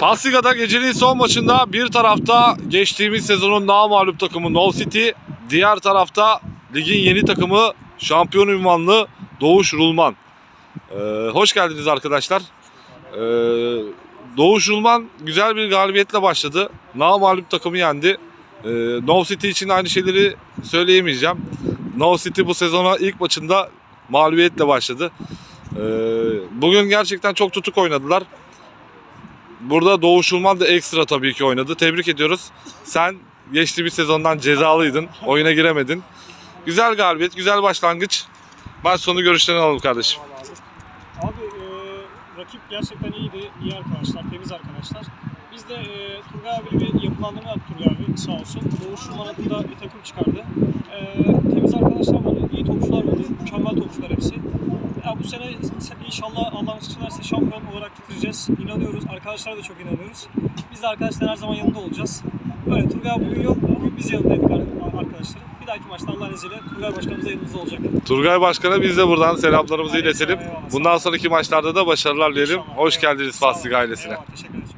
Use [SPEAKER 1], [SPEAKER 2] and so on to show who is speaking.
[SPEAKER 1] Asliga'da gecenin son maçında bir tarafta geçtiğimiz sezonun daha mağlup takımı No City, diğer tarafta ligin yeni takımı şampiyon ünvanlı Doğuş Rulman. Ee, hoş geldiniz arkadaşlar. Ee, Doğuş Rulman güzel bir galibiyetle başladı. Na mağlup takımı yendi. Ee, no City için aynı şeyleri söyleyemeyeceğim. No City bu sezona ilk maçında mağlubiyetle başladı. Ee, bugün gerçekten çok tutuk oynadılar. Burada Doğuş Ulman da ekstra tabii ki oynadı. Tebrik ediyoruz. Sen geçtiğimiz sezondan cezalıydın. Oyuna giremedin. Güzel galibiyet, güzel başlangıç. Maç sonu görüşlerini alalım kardeşim.
[SPEAKER 2] Abi e, rakip gerçekten iyiydi. İyi arkadaşlar, temiz arkadaşlar. Biz de e, Turgay abiyle bir yapılandırma yaptık Turgay abi sağ olsun. Doğuş Ruman adında bir takım çıkardı. E, temiz arkadaşlar vardı, iyi topçular vardı. Mükemmel topçular hepsi. Ya bu sene inşallah Allah nasip ederse şampiyon olarak bitireceğiz. İnanıyoruz. Arkadaşlara da çok inanıyoruz. Biz de arkadaşlar her zaman yanında olacağız. Böyle Turgay bugün yok. Bugün biz yanındaydık ar- arkadaşlar. Bir dahaki maçta Allah'ın izniyle Turgay başkanımız da yanımızda olacak.
[SPEAKER 1] Turgay Başkan'a biz de buradan selamlarımızı iletelim. Bundan sonraki maçlarda da başarılar dilerim. Hoş geldiniz. Faslık ailesine.
[SPEAKER 2] Eyvallah, teşekkür ederiz.